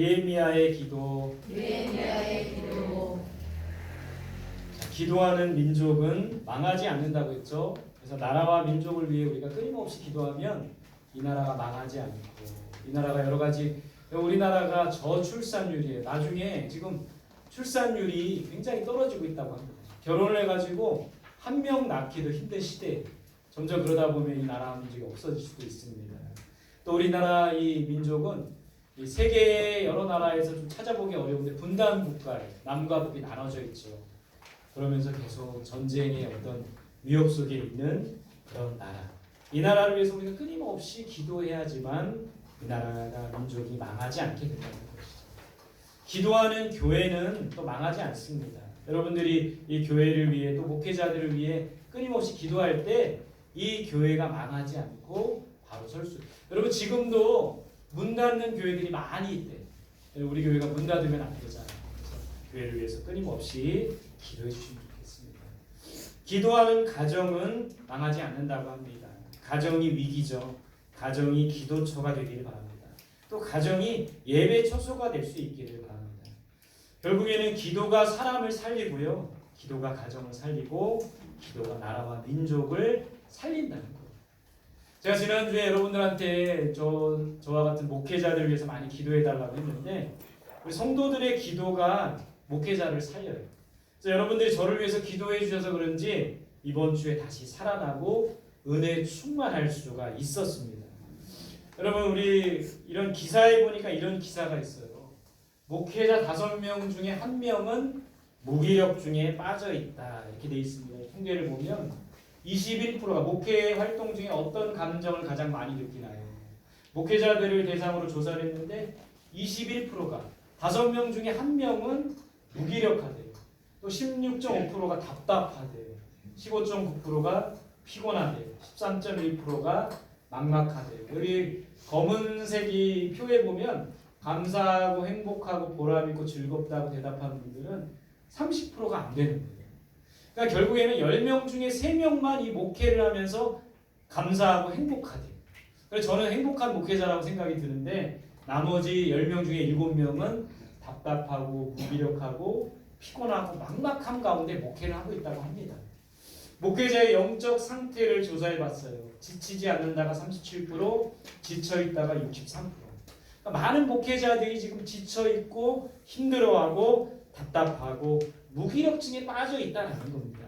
느헤미야의 기도. 느헤미야의 기도 자, 기도하는 민족은 망하지 않는다고 했죠. 그래서 나라와 민족을 위해 우리가 끊임없이 기도하면 이 나라가 망하지 않고 이 나라가 여러 가지 우리나라가 저출산율이에요. 나중에 지금 출산율이 굉장히 떨어지고 있다고 합니다. 결혼을 해가지고 한 명 낳기도 힘든 시대. 점점 그러다 보면 이 나라 민족이 없어질 수도 있습니다. 또 우리나라 이 민족은 이 세계 여러 나라에서 좀 찾아보기 어려운데 분단 국가에 남과 북이 나눠져 있죠. 그러면서 계속 전쟁의 어떤 위협 속에 있는 그런 나라. 이 나라를 위해서 우리가 끊임없이 기도해야지만 이 나라가 민족이 망하지 않게 된다는 것이죠. 기도하는 교회는 또 망하지 않습니다. 여러분들이 이 교회를 위해 또 목회자들을 위해 끊임없이 기도할 때 이 교회가 망하지 않고 바로 설 수. 여러분 지금도 문 닫는 교회들이 많이 있대. 우리 교회가 문 닫으면 안. 그래서 교회를 위해서 끊임없이 기도해 주시면 좋겠습니다. 기도하는 가정은 망하지 않는다고 합니다. 가정이 위기죠. 가정이 기도처가 되기를 바랍니다. 또 가정이 예배 처소가 될 수 있기를 바랍니다. 결국에는 기도가 사람을 살리고요. 기도가 가정을 살리고 기도가 나라와 민족을 살린다는. 제가 지난주에 여러분들한테 저, 저와 같은 목회자들을 위해서 많이 기도해 달라고 했는데 우리 성도들의 기도가 목회자를 살려요. 그래서 여러분들이 저를 위해서 기도해 주셔서 그런지 이번 주에 다시 살아나고 은혜 충만할 수가 있었습니다. 여러분 우리 이런 기사에 보니까 이런 기사가 있어요. 목회자 다섯 명 중에 한 명은 무기력 중에 빠져 있다 이렇게 돼 있습니다. 통계를 보면 21%가 목회 활동 중에 어떤 감정을 가장 많이 느끼나요? 목회자들을 대상으로 조사를 했는데 21%가 다섯 명 중에 한 명은 무기력하대요. 또 16.5%가 답답하대요. 15.9%가 피곤하대요. 13.1%가 막막하대요. 여기 검은색이 표에 보면 감사하고 행복하고 보람 있고 즐겁다고 대답하는 분들은 30%가 안 되는 거예요. 그러니까 결국에는 10명 중에 3명만 이 목회를 하면서 감사하고 행복하대요. 그래서 저는 행복한 목회자라고 생각이 드는데 나머지 10명 중에 7명은 답답하고 무기력하고 피곤하고 막막함 가운데 목회를 하고 있다고 합니다. 목회자의 영적 상태를 조사해 봤어요. 지치지 않는다가 37%, 지쳐 있다가 63%. 그러니까 많은 목회자들이 지금 지쳐 있고 힘들어하고 답답하고 무기력증에 빠져 있다는 겁니다.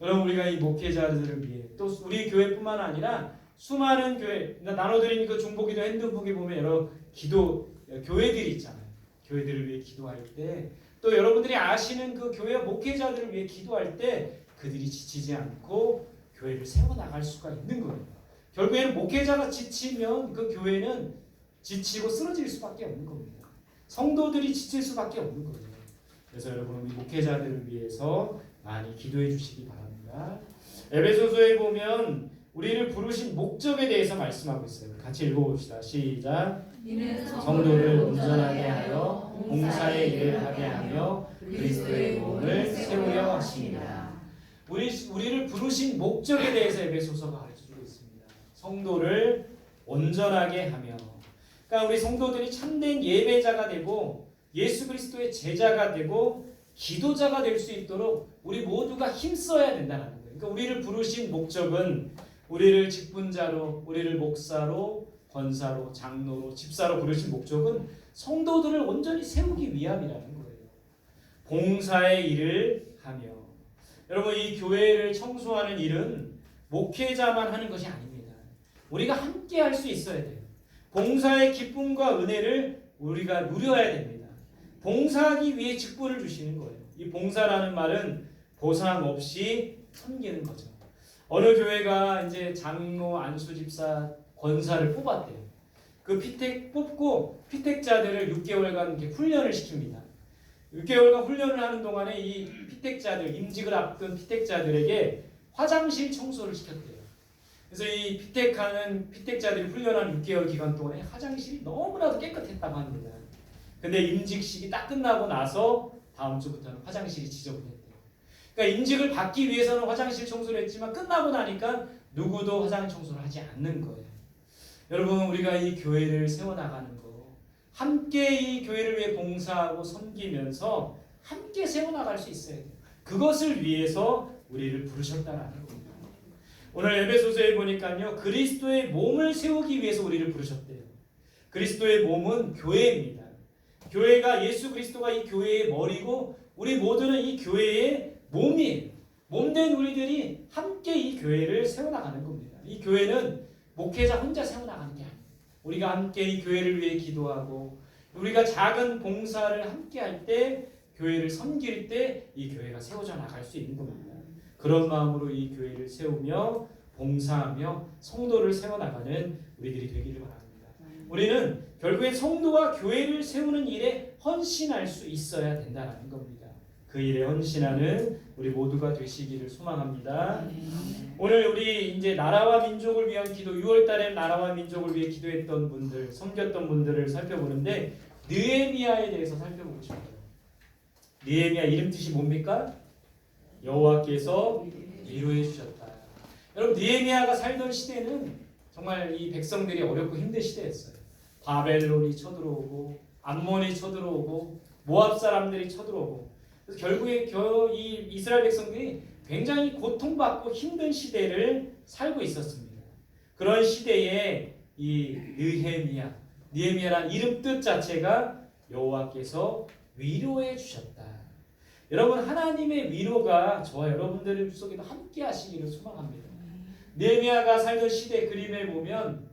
여러분 우리가 이 목회자들을 위해 또 우리 교회뿐만 아니라 수많은 교회 그러니까 나눠드린 그 중보기도 핸드북에 보면 여러 기도 교회들이 있잖아요. 교회들을 위해 기도할 때 또 여러분들이 아시는 그 교회 목회자들을 위해 기도할 때 그들이 지치지 않고 교회를 세워 나갈 수가 있는 거예요. 결국에는 목회자가 지치면 그 교회는 지치고 쓰러질 수밖에 없는 겁니다. 성도들이 지칠 수밖에 없는 거예요. 그래서 여러분 목회자들을 위해서 많이 기도해 주시기 바랍니다. 에베소서에 보면 우리를 부르신 목적에 대해서 말씀하고 있어요. 같이 읽어봅시다. 시작. 성도를 온전하게 하여 봉사의 일을 하게 하며 그리스도의 몸을 세우려 하십니다. 우리 우리를 부르신 목적에 대해서 에베소서가 가르쳐주고 있습니다. 성도를 온전하게 하며, 그러니까 우리 성도들이 참된 예배자가 되고 예수 그리스도의 제자가 되고 기도자가 될 수 있도록 우리 모두가 힘써야 된다는 거예요. 그러니까 우리를 부르신 목적은 우리를 직분자로, 우리를 목사로, 권사로, 장로로, 집사로 부르신 목적은 성도들을 온전히 세우기 위함이라는 거예요. 봉사의 일을 하며 여러분 이 교회를 청소하는 일은 목회자만 하는 것이 아닙니다. 우리가 함께 할 수 있어야 돼요. 봉사의 기쁨과 은혜를 우리가 누려야 됩니다. 봉사하기 위해 직분을 주시는 거예요. 이 봉사라는 말은 보상 없이 섬기는 거죠. 어느 교회가 이제 장로, 안수 집사, 권사를 뽑았대요. 그 피택 뽑고 피택자들을 6개월간 이렇게 훈련을 시킵니다. 6개월간 훈련을 하는 동안에 이 피택자들, 임직을 앞둔 피택자들에게 화장실 청소를 시켰대요. 그래서 이 피택하는 피택자들이 훈련한 6개월 기간 동안에 화장실이 너무나도 깨끗했다고 합니다. 근데 임직식이 딱 끝나고 나서 다음 주부터는 화장실이 지저분했대요. 그러니까 임직을 받기 위해서는 화장실 청소를 했지만 끝나고 나니까 누구도 화장실 청소를 하지 않는 거예요. 여러분 우리가 이 교회를 세워나가는 거 함께 이 교회를 위해 봉사하고 섬기면서 함께 세워나갈 수 있어야 돼요. 그것을 위해서 우리를 부르셨다는 겁니다. 오늘 에베소서에 보니까요 그리스도의 몸을 세우기 위해서 우리를 부르셨대요. 그리스도의 몸은 교회입니다. 교회가 예수 그리스도가 이 교회의 머리고 우리 모두는 이 교회의 몸이에요. 몸된 우리들이 함께 이 교회를 세워나가는 겁니다. 이 교회는 목회자 혼자 세워나가는 게 아니에요. 우리가 함께 이 교회를 위해 기도하고 우리가 작은 봉사를 함께 할 때 교회를 섬길 때 이 교회가 세워져 나갈 수 있는 겁니다. 그런 마음으로 이 교회를 세우며 봉사하며 성도를 세워나가는 우리들이 되기를 바랍니다. 우리는 결국엔 성도와 교회를 세우는 일에 헌신할 수 있어야 된다는 겁니다. 그 일에 헌신하는 우리 모두가 되시기를 소망합니다. 오늘 우리 이제 나라와 민족을 위한 기도 6월 달에 나라와 민족을 위해 기도했던 분들, 섬겼던 분들을 살펴보는데 느헤미야에 대해서 살펴보고 싶어요. 느헤미야 이름 뜻이 뭡니까? 여호와께서 위로해 주셨다. 여러분 느헤미야가 살던 시대는 정말 이 백성들이 어렵고 힘든 시대였어요. 바벨론이 쳐들어오고 암몬이 쳐들어오고 모압 사람들이 쳐들어오고 그래서 결국에 겨, 이 이스라엘 백성들이 굉장히 고통받고 힘든 시대를 살고 있었습니다. 그런 시대에 이 느헤미야, 느헤미야란 이름 뜻 자체가 여호와께서 위로해 주셨다. 여러분 하나님의 위로가 저와 여러분들 속에도 함께 하시기를 소망합니다. 느헤미야가 살던 시대 그림에 보면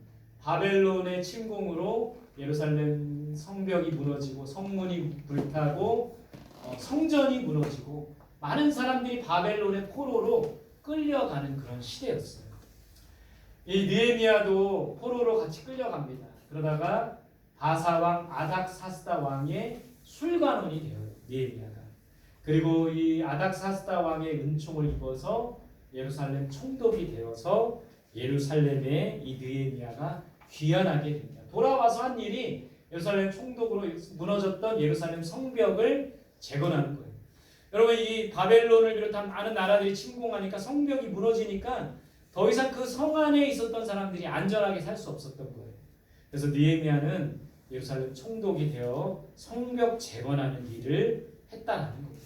바벨론의 침공으로 예루살렘 성벽이 무너지고 성문이 불타고 어, 성전이 무너지고 많은 사람들이 바벨론의 포로로 끌려가는 그런 시대였어요. 이 느헤미야도 포로로 같이 끌려갑니다. 그러다가 바사 왕 아닥사스다 왕의 술관원이 돼요. 느헤미야가. 그리고 이 아닥사스다 왕의 은총을 입어서 예루살렘 총독이 되어서 예루살렘에 이 느헤미야가 귀환하게 됩니다. 돌아와서 한 일이 예루살렘 총독으로 무너졌던 예루살렘 성벽을 재건하는 거예요. 여러분 이 바벨론을 비롯한 많은 나라들이 침공하니까 성벽이 무너지니까 더 이상 그 성 안에 있었던 사람들이 안전하게 살 수 없었던 거예요. 그래서 느헤미야는 예루살렘 총독이 되어 성벽 재건하는 일을 했다는 겁니다.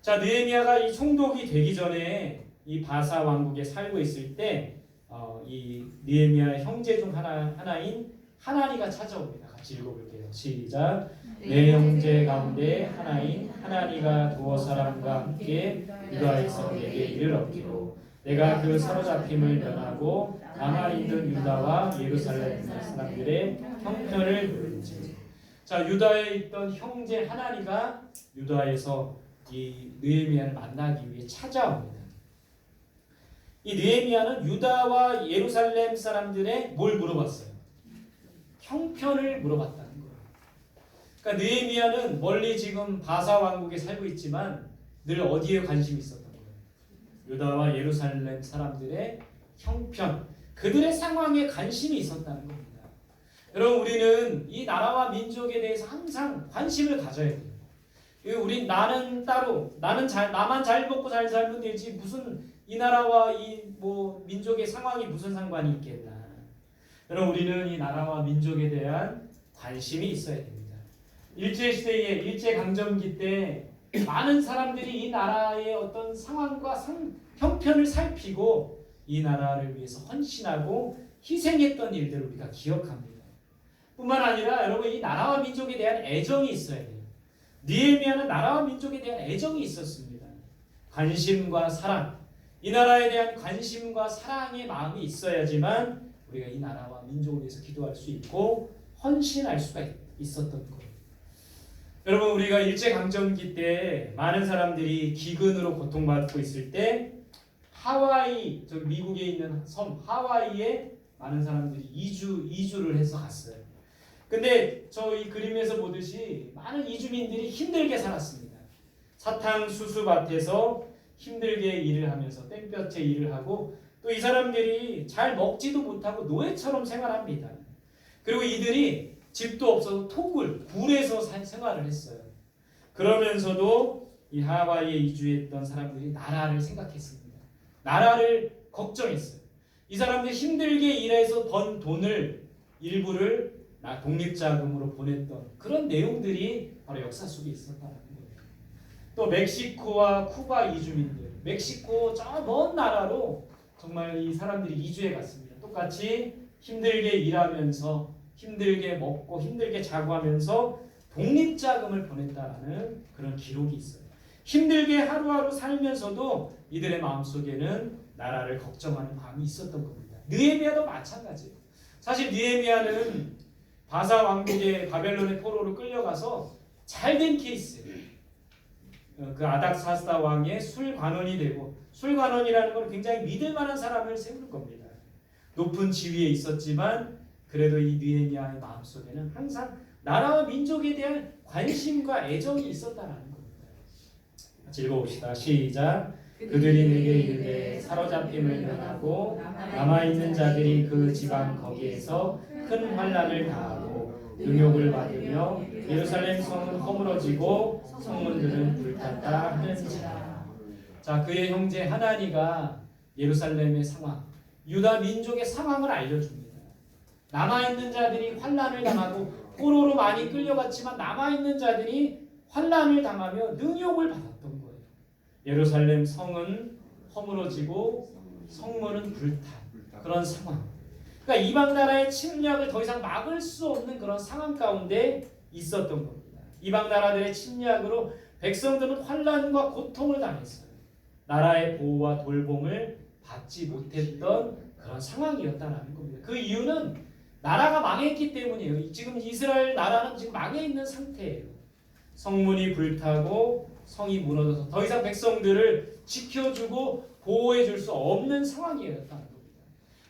자 느헤미야가 이 총독이 되기 전에 이 바사 왕국에 살고 있을 때 어, 이 느헤미야의 형제 중 하나 하나인 하나니가 찾아옵니다. 같이 읽어볼게요. 시작. 내 형제 가운데 하나인 하나니가 두어 사람과 함께 유다에서 내게 일을 얻기로 내가 그 사로잡힘을 면하고 남아 있는 유다와 예루살렘 사람들의 형편을 물은지. 자 유다에 있던 형제 하나니가 유다에서 이 느헤미야를 만나기 위해 찾아옵니다. 이 느헤미야는 유다와 예루살렘 사람들의 뭘 물어봤어요? 형편을 물어봤다는 거예요. 그러니까 느헤미야는 멀리 지금 바사 왕국에 살고 있지만 늘 어디에 관심이 있었던 거예요? 유다와 예루살렘 사람들의 형편, 그들의 상황에 관심이 있었다는 겁니다. 여러분 우리는 이 나라와 민족에 대해서 항상 관심을 가져야 돼요. 우리 나는 따로 나는 잘 나만 잘 먹고 잘 살면 되지 무슨 이 나라와 이 뭐 민족의 상황이 무슨 상관이 있겠나. 여러분 우리는 이 나라와 민족에 대한 관심이 있어야 됩니다. 일제 시대에 일제 강점기 때 많은 사람들이 이 나라의 어떤 상황과 상, 형편을 살피고 이 나라를 위해서 헌신하고 희생했던 일들을 우리가 기억합니다. 뿐만 아니라 여러분 이 나라와 민족에 대한 애정이 있어야 돼요. 니에미아는 나라와 민족에 대한 애정이 있었습니다. 관심과 사랑, 이 나라에 대한 관심과 사랑의 마음이 있어야지만 우리가 이 나라와 민족을 위해서 기도할 수 있고 헌신할 수가 있었던 거예요. 여러분 우리가 일제 강점기 때 많은 사람들이 기근으로 고통받고 있을 때 하와이 저 미국에 있는 섬 하와이에 많은 사람들이 이주 이주를 해서 갔어요. 근데 저 이 그림에서 보듯이 많은 이주민들이 힘들게 살았습니다. 사탕 수수밭에서 힘들게 일을 하면서 땡볕에 일을 하고 또 이 사람들이 잘 먹지도 못하고 노예처럼 생활합니다. 그리고 이들이 집도 없어서 토굴, 굴에서 사- 생활을 했어요. 그러면서도 이 하와이에 이주했던 사람들이 나라를 생각했습니다. 나라를 걱정했어요. 이 사람들이 힘들게 일해서 번 돈을 일부를 나 독립자금으로 보냈던 그런 내용들이 바로 역사 속에 있었다는 거예요. 또 멕시코와 쿠바 이주민들, 멕시코 저 먼 나라로 정말 이 사람들이 이주해 갔습니다. 똑같이 힘들게 일하면서 힘들게 먹고 힘들게 자고 하면서 독립자금을 보냈다라는 그런 기록이 있어요. 힘들게 하루하루 살면서도 이들의 마음속에는 나라를 걱정하는 마음이 있었던 겁니다. 느헤미야도 마찬가지예요. 사실 느헤미야는 바사 왕국의 바벨론의 포로로 끌려가서 잘 된 케이스예요. 어, 그 아닥사스다 왕의 술관원이 되고 술관원이라는 건 굉장히 믿을 만한 사람을 세우는 겁니다. 높은 지위에 있었지만 그래도 이 느헤미야의 마음속에는 항상 나라와 민족에 대한 관심과 애정이 있었다라는 겁니다. 읽어봅시다. 시작. 그들이 내게 이르되 사로잡힘을 면하고 남아 있는 자들이 그 지방 거기에서 큰 환란을 당하고 능욕을 받으며 예루살렘 성은 허물어지고 성문들은 불탔다 하는지라. 자 그의 형제 하나니가 예루살렘의 상황, 유다 민족의 상황을 알려줍니다. 남아 있는 자들이 환란을 당하고 포로로 많이 끌려갔지만 남아 있는 자들이 환란을 당하며 능욕을 받았던 거예요. 예루살렘 성은 허물어지고 성문은 불탄 그런 상황. 그러니까 이방 나라의 침략을 더 이상 막을 수 없는 그런 상황 가운데 있었던 겁니다. 이방 나라들의 침략으로 백성들은 환란과 고통을 당했어요. 나라의 보호와 돌봄을 받지 못했던 그런 상황이었다라는 겁니다. 그 이유는 나라가 망했기 때문이에요. 지금 이스라엘 나라는 지금 망해 있는 상태예요. 성문이 불타고 성이 무너져서 더 이상 백성들을 지켜주고 보호해 줄 수 없는 상황이었다는 겁니다.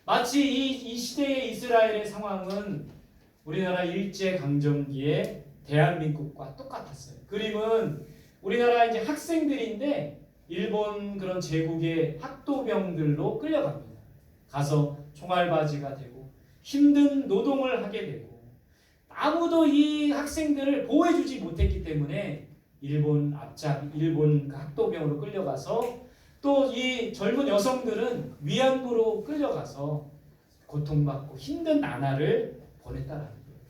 마치 이, 이 시대의 이스라엘의 상황은 우리나라 일제 강점기의 대한민국과 똑같았어요. 그림은 우리나라 이제 학생들인데 일본 그런 제국의 학도병들로 끌려갑니다. 가서 총알바지가 되고 힘든 노동을 하게 되고 아무도 이 학생들을 보호해주지 못했기 때문에 일본 앞잡 일본 그 학도병으로 끌려가서 또 이 젊은 여성들은 위안부로 끌려가서 고통받고 힘든 나날을 보냈다라는 거예요.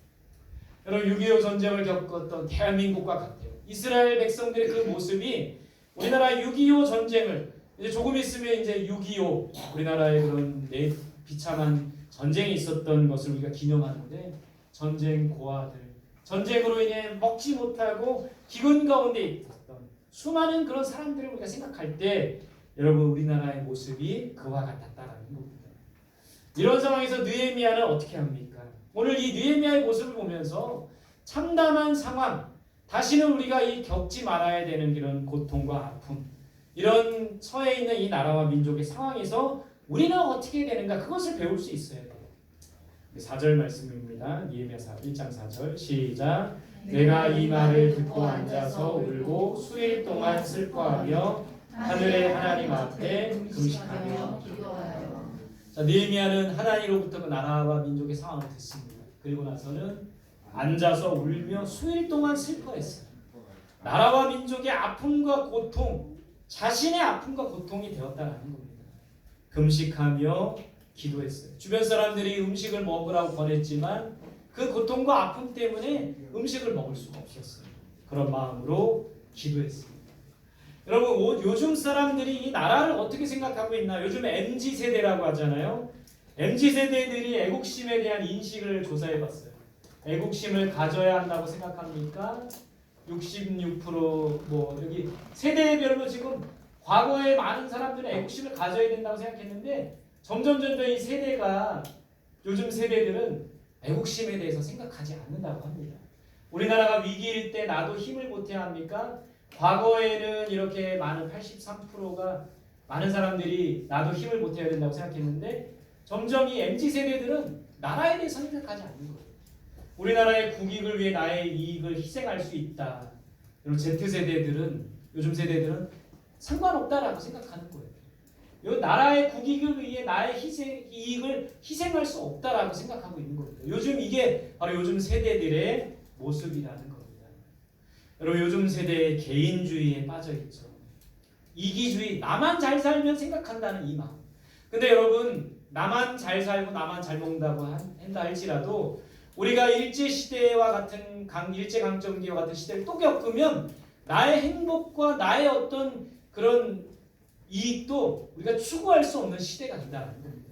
여러분 6.25 전쟁을 겪었던 대한민국과 같아요. 이스라엘 백성들의 그 모습이 우리나라 6.25 전쟁을 이제 조금 있으면 이제 6.25 우리나라의 그런 내 비참한 전쟁이 있었던 것을 우리가 기념하는데 전쟁 고아들 전쟁으로 인해 먹지 못하고 기근 가운데 있었던 수많은 그런 사람들을 우리가 생각할 때 여러분 우리나라의 모습이 그와 같았다라는 겁니다. 이런 상황에서 느헤미야는 어떻게 합니까? 오늘 이 느헤미야의 모습을 보면서 참담한 상황 다시는 우리가 이 겪지 말아야 되는 이런 고통과 아픔 이런 서해 있는 이 나라와 민족의 상황에서 우리는 어떻게 되는가 그것을 배울 수 있어야 돼요. 4절 말씀입니다. 니에미야 1장 4절 시작 내가 이 말을 듣고 앉아서 울고 수일 동안 슬퍼하며 하늘의 하나님 앞에 금식하며 기도하여 자 느헤미야는 하나님으로부터 그 나라와 민족의 상황을 듣습니다. 그리고 나서는 앉아서 울며 수일 동안 슬퍼했어요. 나라와 민족의 아픔과 고통, 자신의 아픔과 고통이 되었다라는 겁니다. 금식하며 기도했어요. 주변 사람들이 음식을 먹으라고 권했지만 그 고통과 아픔 때문에 음식을 먹을 수가 없었어요. 그런 마음으로 기도했습니다. 여러분 오- 요즘 사람들이 이 나라를 어떻게 생각하고 있나? 요즘 MZ 세대라고 하잖아요. MZ 세대들이 애국심에 대한 인식을 조사해봤어요. 애국심을 가져야 한다고 생각합니까? 66%뭐 여기 세대별로 지금 과거에 많은 사람들은 애국심을 가져야 된다고 생각했는데 점점 점점 이 세대가 요즘 세대들은 애국심에 대해서 생각하지 않는다고 합니다. 우리나라가 위기일 때 나도 힘을 보태야 합니까? 과거에는 이렇게 많은 83%가 많은 사람들이 나도 힘을 보태야 된다고 생각했는데 점점 이 MZ 세대들은 나라에 대해서 생각하지 않는 거예요. 우리나라의 국익을 위해 나의 이익을 희생할 수 있다. 그리고 Z 세대들은 요즘 세대들은 상관없다라고 생각하는 거예요. 요 나라의 국익을 위해 나의 희생 이익을 희생할 수 없다라고 생각하고 있는 겁니다. 요즘 이게 바로 요즘 세대들의 모습이라는 겁니다. 여러분 요즘 세대의 개인주의에 빠져 있죠. 이기주의, 나만 잘 살면 생각한다는 이 마음. 근데 여러분 나만 잘 살고 나만 잘 먹는다고 한- 한다 할지라도 우리가 일제 시대와 같은 강 일제 강점기와 같은 시대를 또 겪으면 나의 행복과 나의 어떤 그런 이익도 우리가 추구할 수 없는 시대가 된다는 겁니다.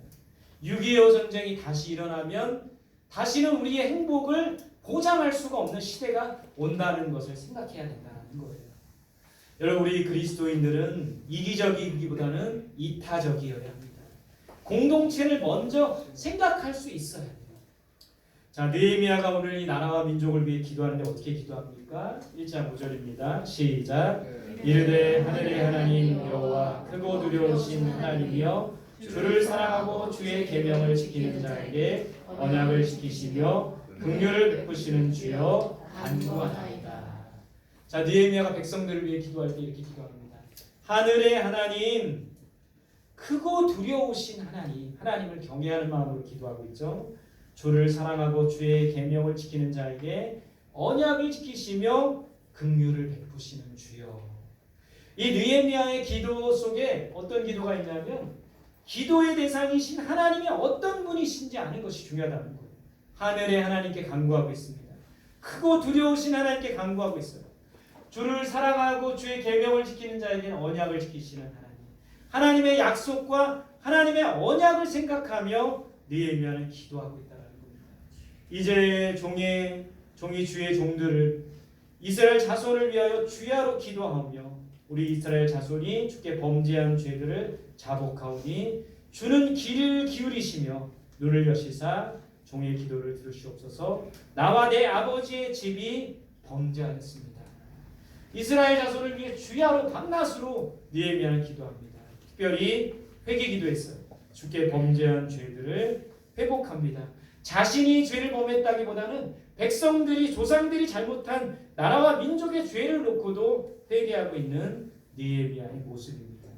6.25 전쟁이 다시 일어나면 다시는 우리의 행복을 보장할 수가 없는 시대가 온다는 것을 생각해야 된다는 거예요. 여러분 우리 그리스도인들은 이기적이기보다는 이타적이어야 합니다. 공동체를 먼저 생각할 수 있어야 돼요. 자, 느헤미야가 오늘 이 나라와 민족을 위해 기도하는데 어떻게 기도합니까? 1장 5절입니다. 시작. 이르되 하늘의 하나님 여호와 크고 두려우신 하나님이여 주를 사랑하고 주의 계명을 지키는 자에게 언약을 지키시며 긍휼을 베푸시는 주여 간구하나이다. 자, 느헤미야가 백성들을 위해 기도할 때 이렇게 기도합니다. 하늘의 하나님 크고 두려우신 하나님, 하나님을 경외하는 마음으로 기도하고 있죠. 주를 사랑하고 주의 계명을 지키는 자에게 언약을 지키시며 긍휼을 베푸시는 주여. 이 느헤미야의 기도 속에 어떤 기도가 있냐면 기도의 대상이신 하나님이 어떤 분이신지 아는 것이 중요하다는 거예요. 하늘의 하나님께 간구하고 있습니다. 크고 두려우신 하나님께 간구하고 있어요. 주를 사랑하고 주의 계명을 지키는 자에게는 언약을 지키시는 하나님. 하나님의 약속과 하나님의 언약을 생각하며 느헤미야는 기도하고 있다는 겁니다. 이제 종의 종이 주의 종들을 이스라엘 자손을 위하여 주야로 기도하며 우리 이스라엘 자손이 주께 범죄한 죄들을 자복하오니 주는 귀를 기울이시며 눈을 여시사 종의 기도를 들으시옵소서 나와 내 아버지의 집이 범죄하였습니다. 이스라엘 자손을 위해 주야로 밤낮으로 느헤미야는 기도합니다. 특별히 회개 기도했어요. 주께 범죄한 죄들을 회복합니다. 자신이 죄를 범했다기보다는 백성들이 조상들이 잘못한 나라와 민족의 죄를 놓고도 회개하고 있는 느헤미야의 모습입니다.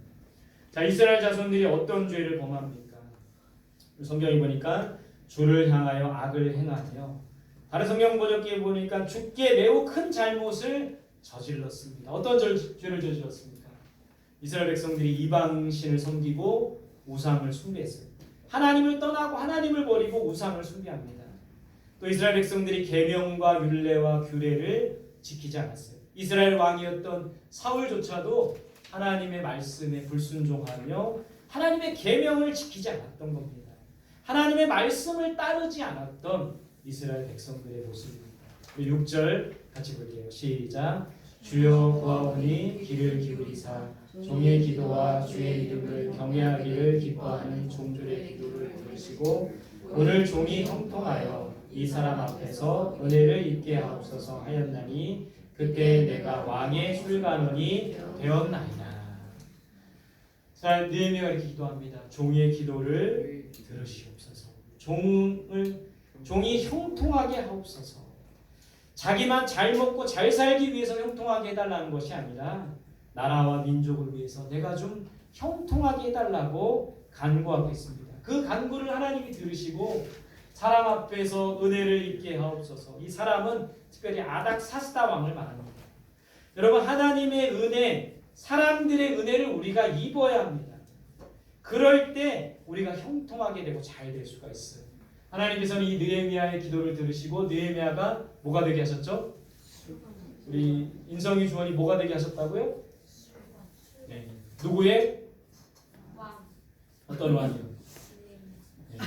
자 이스라엘 자손들이 어떤 죄를 범합니까? 성경에 보니까 주를 향하여 악을 행하며 다른 성경 번역기에 보니까 주께 매우 큰 잘못을 저질렀습니다. 어떤 절, 죄를 저질렀습니까? 이스라엘 백성들이 이방신을 섬기고 우상을 숭배했어요. 하나님을 떠나고 하나님을 버리고 우상을 숭배합니다. 또 이스라엘 백성들이 계명과 율례와 규례를 지키지 않았어요. 이스라엘 왕이었던 사울조차도 하나님의 말씀에 불순종하며 하나님의 계명을 지키지 않았던 겁니다. 하나님의 말씀을 따르지 않았던 이스라엘 백성들의 모습입니다. 6절 같이 볼게요. 시작. 주여 구하오니 귀를 기울이사 종의 기도와 주의 이름을 경외하기를 기뻐하는 종들의 기도를 들으시고 오늘 종이 형통하여 이 사람 앞에서 은혜를 입게 하옵소서 하였나니 그때 내가 왕의 술관원이 되었나이다. 자, 느헤미야가 이렇게 기도합니다. 종의 기도를 들으시옵소서. 종을 종이 형통하게 하옵소서. 자기만 잘 먹고 잘 살기 위해서 형통하게 해달라는 것이 아니라 나라와 민족을 위해서 내가 좀 형통하게 해달라고 간구하고 있습니다. 그 간구를 하나님이 들으시고 사람 앞에서 은혜를 입게 하옵소서. 이 사람은 특별히 아닥 사스다 왕을 말합니다. 여러분 하나님의 은혜, 사람들의 은혜를 우리가 입어야 합니다. 그럴 때 우리가 형통하게 되고 잘 될 수가 있어요. 하나님께서는 이 느헤미야의 기도를 들으시고 느헤미야가 뭐가 되게 하셨죠? 우리 인성이 주원이 뭐가 되게 하셨다고요? 네. 누구의 어떤 왕이요? 네.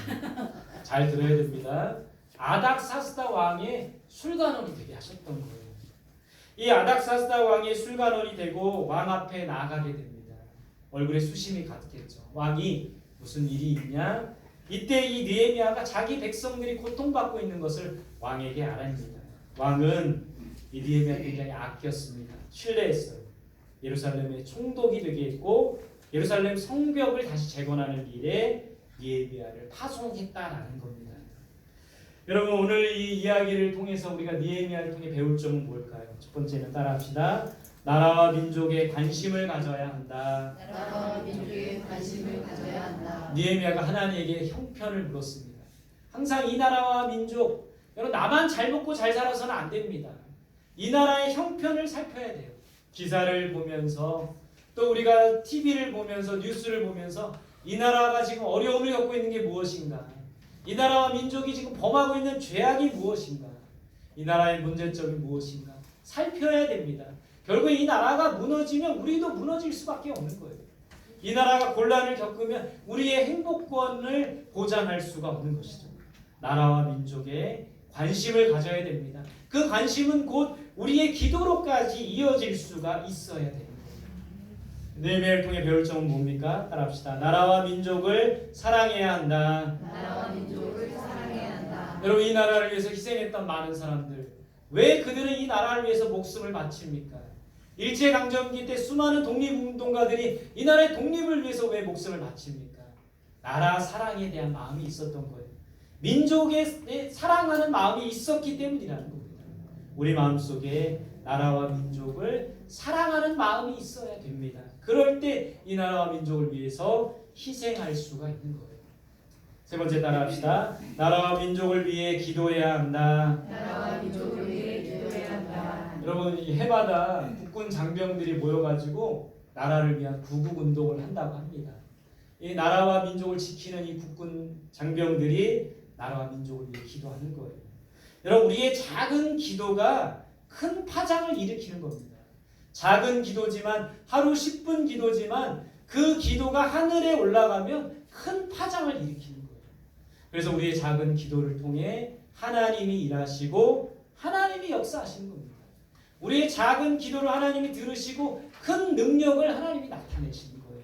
잘 들어야 됩니다. 아닥사스다 왕의 술관원이 되게 하셨던 거예요. 이 아닥사스다 왕의 술관원이 되고 왕 앞에 나가게 됩니다. 얼굴에 수심이 갔겠죠. 왕이 무슨 일이 있냐? 이때 이 느헤미야가 자기 백성들이 고통받고 있는 것을 왕에게 알아냅니다. 왕은 이 느헤미야 굉장히 아꼈습니다. 신뢰했어요. 예루살렘에 총독이 되게 했고 예루살렘 성벽을 다시 재건하는 일에 느헤미야를 파송했다라는 겁니다. 여러분 오늘 이 이야기를 통해서 우리가 느헤미야를 통해 배울 점은 뭘까요? 첫 번째는 따라합시다. 나라와 민족에 관심을 가져야 한다. 나라와 민족에 관심을 가져야 한다. 느헤미야가 하나님에게 형편을 물었습니다. 항상 이 나라와 민족 여러분 나만 잘 먹고 잘 살아서는 안 됩니다. 이 나라의 형편을 살펴야 돼요. 기사를 보면서 또 우리가 TV를 보면서 뉴스를 보면서 이 나라가 지금 어려움을 겪고 있는 게 무엇인가? 이 나라와 민족이 지금 범하고 있는 죄악이 무엇인가? 이 나라의 문제점이 무엇인가? 살펴야 됩니다. 결국 이 나라가 무너지면 우리도 무너질 수밖에 없는 거예요. 이 나라가 곤란을 겪으면 우리의 행복권을 보장할 수가 없는 것이죠. 나라와 민족에 관심을 가져야 됩니다. 그 관심은 곧 우리의 기도로까지 이어질 수가 있어야 됩니다. 네메를 통해 배울 점은 뭡니까? 따라합시다. 나라와 민족을 사랑해야 한다. 나라와 민족을 사랑해야 한다. 여러분 이 나라를 위해서 희생했던 많은 사람들 왜 그들은 이 나라를 위해서 목숨을 바칩니까? 일제 강점기 때 수많은 독립운동가들이 이 나라의 독립을 위해서 왜 목숨을 바칩니까? 나라 사랑에 대한 마음이 있었던 거예요. 민족에 사랑하는 마음이 있었기 때문이라는 겁니다. 우리 마음 속에 나라와 민족을 사랑하는 마음이 있어야 됩니다. 그럴 때 이 나라와 민족을 위해서 희생할 수가 있는 거예요. 세 번째 따라합시다. 나라와 민족을 위해 기도해야 한다. 나라와 민족을 위해 기도해야 한다. 여러분 이 해마다 국군 장병들이 모여가지고 나라를 위한 구국 운동을 한다고 합니다. 이 나라와 민족을 지키는 이 국군 장병들이 나라와 민족을 위해 기도하는 거예요. 여러분 우리의 작은 기도가 큰 파장을 일으키는 겁니다. 작은 기도지만 하루 10분 기도지만 그 기도가 하늘에 올라가면 큰 파장을 일으키는 거예요. 그래서 우리의 작은 기도를 통해 하나님이 일하시고 하나님이 역사하시는 겁니다. 우리의 작은 기도를 하나님이 들으시고 큰 능력을 하나님이 나타내시는 거예요.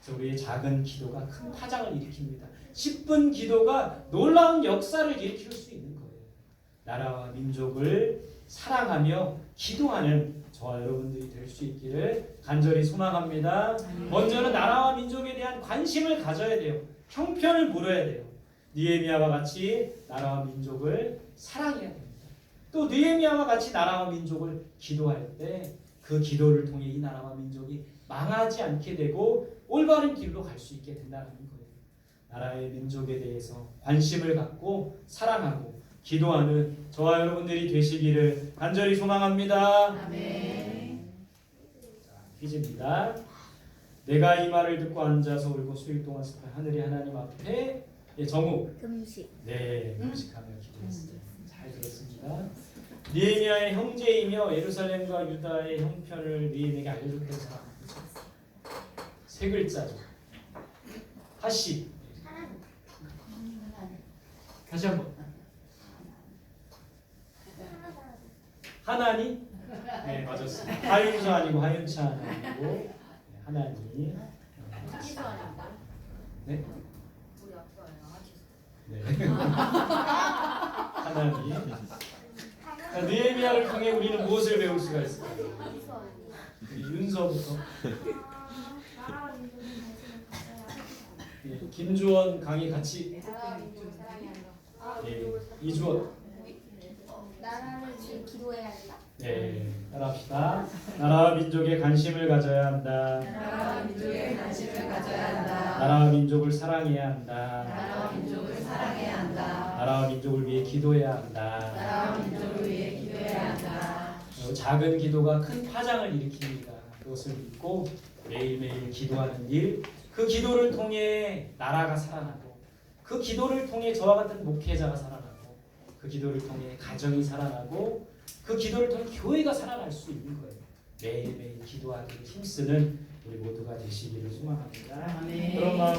그래서 우리의 작은 기도가 큰 파장을 일으킵니다. 10분 기도가 놀라운 역사를 일으킬 수 있는 거예요. 나라와 민족을 사랑하며 기도하는 저와 여러분들이 될 수 있기를 간절히 소망합니다. 먼저는 나라와 민족에 대한 관심을 가져야 돼요. 형편을 물어야 돼요. 니에미아와 같이 나라와 민족을 사랑해야 됩니다. 또 느헤미야와 같이 나라와 민족을 기도할 때 그 기도를 통해 이 나라와 민족이 망하지 않게 되고 올바른 길로 갈 수 있게 된다는 거예요. 나라의 민족에 대해서 관심을 갖고 사랑하고 기도하는 저와 여러분들이 되시기를 간절히 소망합니다. 아멘. 자, 퀴즈입니다. 내가 이 말을 듣고 앉아서 울고 수일 동안 하늘의 하나님 앞에 예, 정우 금식 네, 음식하며 기도했습니다. 잘 들었습니다. 니에미아의 형제이며 예루살렘과 유다의 형편을 니에미에게 알려줬던 사람 세 글자죠. 하시 다시 한번 하나니 네 맞았습니다. 하윤수 아니고 하윤차 아니고 네, 하나니 네 아빠예요. 네. 하나님. 자, 느헤미야를 통해 우리는 무엇을 배울 수가 있을까요? 이 윤서부터 예, 김주원 강의 같이 예, 이주원 나라를 위해 기도해야 한다. 네 따라합시다. 나라와 민족에 관심을 가져야 한다. 나라와 민족에 관심을 가져야 한다. 나라와 민족을 사랑해야 한다. 나라와 민족을 위해 기도해야 한다. 나라와 민족을 위해 기도해야 한다. 어, 작은 기도가 큰 파장을 일으킵니다. 그것을 믿고 매일매일 기도하는 일, 그 기도를 통해 나라가 살아나고, 그 기도를 통해 저와 같은 목회자가 살아나고, 그 기도를 통해 가정이 살아나고, 그 기도를 통해 교회가 살아날 수 있는 거예요. 매일매일 기도하기를 힘쓰는 우리 모두가 되시기를 소망합니다. 아멘. 그런 마음